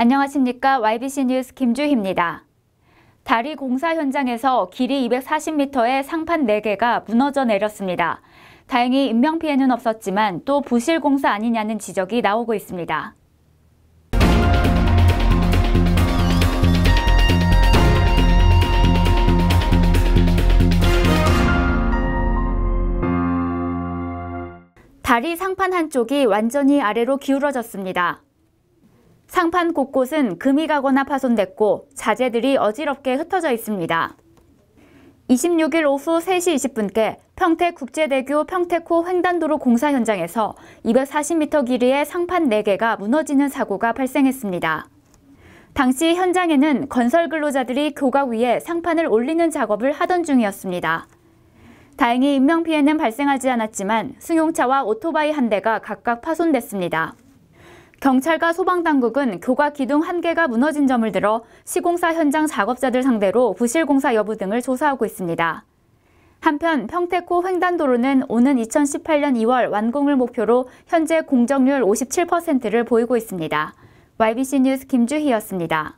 안녕하십니까. YBC 뉴스 김주희입니다. 다리 공사 현장에서 길이 240m의 상판 4개가 무너져 내렸습니다. 다행히 인명피해는 없었지만 또 부실 공사 아니냐는 지적이 나오고 있습니다. 다리 상판 한쪽이 완전히 아래로 기울어졌습니다. 상판 곳곳은 금이 가거나 파손됐고 자재들이 어지럽게 흩어져 있습니다. 26일 오후 3시 20분께 평택 국제대교 평택호 횡단도로 공사 현장에서 240m 길이의 상판 4개가 무너지는 사고가 발생했습니다. 당시 현장에는 건설 근로자들이 교각 위에 상판을 올리는 작업을 하던 중이었습니다. 다행히 인명피해는 발생하지 않았지만 승용차와 오토바이 한 대가 각각 파손됐습니다. 경찰과 소방당국은 교각 기둥 한 개가 무너진 점을 들어 시공사 현장 작업자들 상대로 부실공사 여부 등을 조사하고 있습니다. 한편 평택호 횡단도로는 오는 2018년 2월 완공을 목표로 현재 공정률 57%를 보이고 있습니다. YBC 뉴스 김주희였습니다.